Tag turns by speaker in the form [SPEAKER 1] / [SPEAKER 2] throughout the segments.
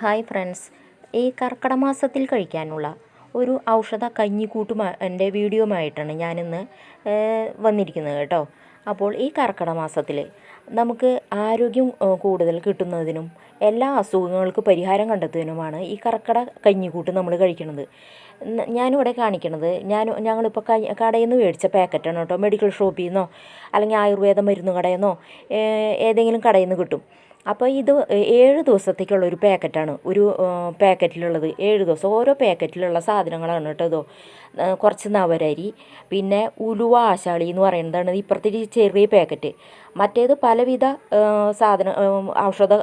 [SPEAKER 1] Hi friends. ഈ കർക്കിടമാസത്തിൽ കഴിക്കാനുള്ള ഒരു ഔഷധ കഞ്ഞിക്കൂട്ടുമാ എന്റെ വീഡിയോമായിട്ടാണ് ഞാനിന്ന് വന്നിരിക്കുന്നത് കേട്ടോ. അപ്പോൾ ഈ കർക്കിടമാസത്തിൽ നമുക്ക് ആരോഗ്യം കൂടുതൽ കിട്ടുന്നതിനും എല്ലാ അസുഖങ്ങൾക്കും പരിഹാരം കണ്ടെത്തുന്നതിനുമാണ് ഈ കർക്കിട കഞ്ഞിക്കൂട്ട് നമ്മൾ കഴിക്കുന്നത് ഞാനിവിടെ കാണിക്കണത് ഞാൻ ഞങ്ങളിപ്പോൾ ക കടയിൽ നിന്ന് മേടിച്ച പാക്കറ്റാണ് കേട്ടോ. മെഡിക്കൽ ഷോപ്പിൽ നിന്നോ അല്ലെങ്കിൽ ആയുർവേദ മരുന്ന് കടയിൽ നിന്നോ ഏതെങ്കിലും കടയിൽ നിന്ന് കിട്ടും. അപ്പോൾ ഇത് ഏഴ് ദിവസത്തേക്കുള്ള ഒരു പാക്കറ്റാണ്. ഒരു പാക്കറ്റിലുള്ളത്. ഏഴ് ദിവസം ഓരോ പാക്കറ്റിലുള്ള സാധനങ്ങളാണ് കേട്ടോ ഇതോ. കുറച്ച് നവരരി പിന്നെ ഉലുവ ആശാളി എന്ന് പറയുന്നതാണ് ഇപ്പുറത്തെ ചെറിയ പാക്കറ്റ്. മറ്റേത് പലവിധ സാധന ഔഷധ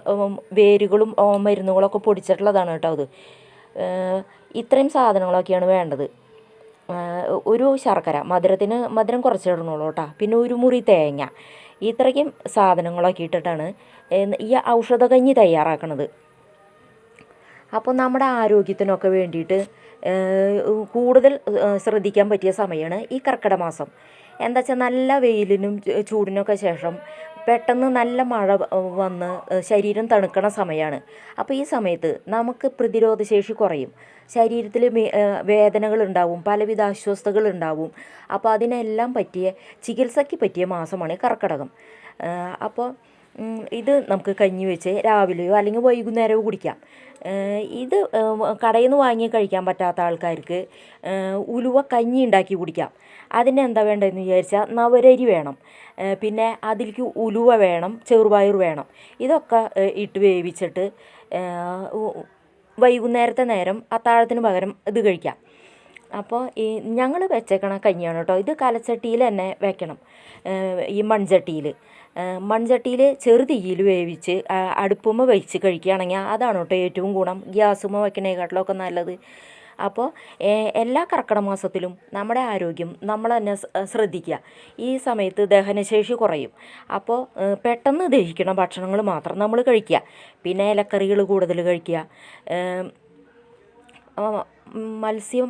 [SPEAKER 1] വേരുകളും മരുന്നുകളൊക്കെ പൊടിച്ചിട്ടുള്ളതാണ് കേട്ടോ അത് ഇത്രയും സാധനങ്ങളൊക്കെയാണ് വേണ്ടത്. ഒരു ശർക്കര മധുരത്തിന് മധുരം കുറച്ച് ഇടണുള്ളൂ കേട്ടോ. പിന്നെ ഒരു മുറി തേങ്ങ. ഇത്രയ്ക്കും സാധനങ്ങളൊക്കെ ഇട്ടിട്ടാണ് ഈ ഔഷധകഞ്ഞി തയ്യാറാക്കണത്. അപ്പോൾ നമ്മുടെ ആരോഗ്യത്തിനൊക്കെ വേണ്ടിയിട്ട് കൂടുതൽ ശ്രദ്ധിക്കാൻ പറ്റിയ സമയമാണ് ഈ കർക്കിടക മാസം. എന്താ വെച്ചാൽ നല്ല വെയിലിനും ചൂടിനൊക്കെ ശേഷം പെട്ടെന്ന് നല്ല മഴ വന്ന് ശരീരം തണുക്കണ സമയമാണ് അപ്പോൾ ഈ സമയത്ത് നമുക്ക് പ്രതിരോധശേഷി കുറയും. ശരീരത്തിൽ വേദനകൾ ഉണ്ടാവും പലവിധ അസ്വസ്ഥതകൾ ഉണ്ടാവും അപ്പോൾ അതിനെല്ലാം പറ്റിയ ചികിത്സയ്ക്ക് പറ്റിയ മാസമാണ് കർക്കിടകം. അപ്പോൾ ഇത് നമുക്ക് കഞ്ഞി വെച്ച് രാവിലെയോ അല്ലെങ്കിൽ വൈകുന്നേരമോ കുടിക്കാം. ഇത് കടയിൽ നിന്ന് വാങ്ങി കഴിക്കാൻ പറ്റാത്ത ആൾക്കാർക്ക് ഉലുവ കഞ്ഞി ഉണ്ടാക്കി കുടിക്കാം. അതിന് എന്താ വേണ്ടതെന്ന് വിചാരിച്ചാൽ നവരരി വേണം. പിന്നെ അതിലേക്ക് ഉലുവ വേണം ചെറുപയർ വേണം. ഇതൊക്കെ ഇട്ട് വേവിച്ചിട്ട് വൈകുന്നേരത്തെ നേരം അത്താഴത്തിന് പകരം ഇത് കഴിക്കാം. അപ്പോൾ ഈ ഞങ്ങൾ വെച്ചേക്കണ കഞ്ഞിയാണ് കേട്ടോ. ഇത് കലച്ചട്ടിയിൽ തന്നെ വെക്കണം ഈ മൺചട്ടിയിൽ മൺചട്ടിയിൽ ചെറുതീയിൽ വേവിച്ച് അടുപ്പുമ്മ വെച്ച് കഴിക്കുകയാണെങ്കിൽ അതാണ് കേട്ടോ ഏറ്റവും ഗുണം. ഗ്യാസുമ്മ വയ്ക്കണേക്കാട്ടിലൊക്കെ നല്ലത്. അപ്പോൾ എല്ലാ കർക്കിടക മാസത്തിലും നമ്മുടെ ആരോഗ്യം നമ്മൾ തന്നെ ശ്രദ്ധിക്കുക. ഈ സമയത്ത് ദഹനശേഷി കുറയും. അപ്പോൾ പെട്ടെന്ന് ദഹിക്കണ ഭക്ഷണങ്ങൾ മാത്രം നമ്മൾ കഴിക്കുക. പിന്നെ ഇലക്കറികൾ കൂടുതൽ കഴിക്കുക. മത്സ്യം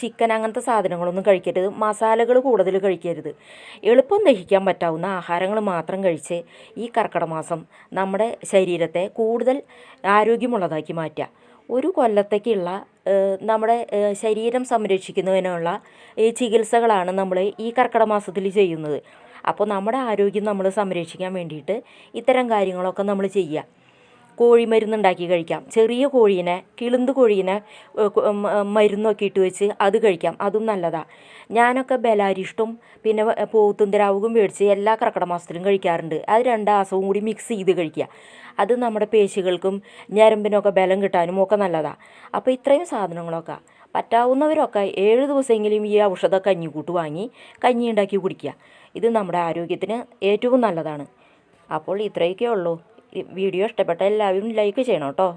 [SPEAKER 1] ചിക്കൻ അങ്ങനത്തെ സാധനങ്ങളൊന്നും കഴിക്കരുത്. മസാലകൾ കൂടുതൽ കഴിക്കരുത്. എളുപ്പം ദഹിക്കാൻ പറ്റാവുന്ന ആഹാരങ്ങൾ മാത്രം കഴിച്ച് ഈ കർക്കിടക മാസം നമ്മുടെ ശരീരത്തെ കൂടുതൽ ആരോഗ്യമുള്ളതാക്കി മാറ്റുക. ഒരു കൊല്ലത്തേക്കുള്ള നമ്മുടെ ശരീരം സംരക്ഷിക്കുന്നതിനുള്ള ഈ ചികിത്സകളാണ് നമ്മൾ ഈ കർക്കിടക മാസത്തിൽ ചെയ്യുന്നത്. അപ്പോൾ നമ്മുടെ ആരോഗ്യം നമ്മൾ സംരക്ഷിക്കാൻ വേണ്ടിയിട്ട് ഇത്തരം കാര്യങ്ങളൊക്കെ നമ്മൾ ചെയ്യുക. കോഴിമരുന്നുണ്ടാക്കി കഴിക്കാം. ചെറിയ കോഴീനെ കിളുന്ത് കോഴീനെ മരുന്നൊക്കെ ഇട്ട് വെച്ച് അത് കഴിക്കാം. അതും നല്ലതാണ് ഞാനൊക്കെ ബലാരിഷ്ടം പിന്നെ പോത്തുന്തരാവുകും മേടിച്ച് എല്ലാ കർക്കിടക മാസത്തിലും കഴിക്കാറുണ്ട്. അത് രണ്ടാസവും കൂടി മിക്സ് ചെയ്ത് കഴിക്കുക. അത് നമ്മുടെ പേശികൾക്കും ഞരമ്പിനൊക്കെ ബലം കിട്ടാനും ഒക്കെ നല്ലതാണ് അപ്പോൾ ഇത്രയും സാധനങ്ങളൊക്കെ. പറ്റാവുന്നവരൊക്കെ ഏഴ് ദിവസമെങ്കിലും ഈ ഔഷധ കഞ്ഞിക്കൂട്ട് വാങ്ങി കഞ്ഞി ഉണ്ടാക്കി കുടിക്കുക. ഇത് നമ്മുടെ ആരോഗ്യത്തിന് ഏറ്റവും നല്ലതാണ്. അപ്പോൾ ഇത്രയൊക്കെ ഉള്ളൂ. വീഡിയോ ഇഷ്ടപ്പെട്ട എല്ലാവരും ലൈക്ക് ചെയ്യണം കേട്ടോ.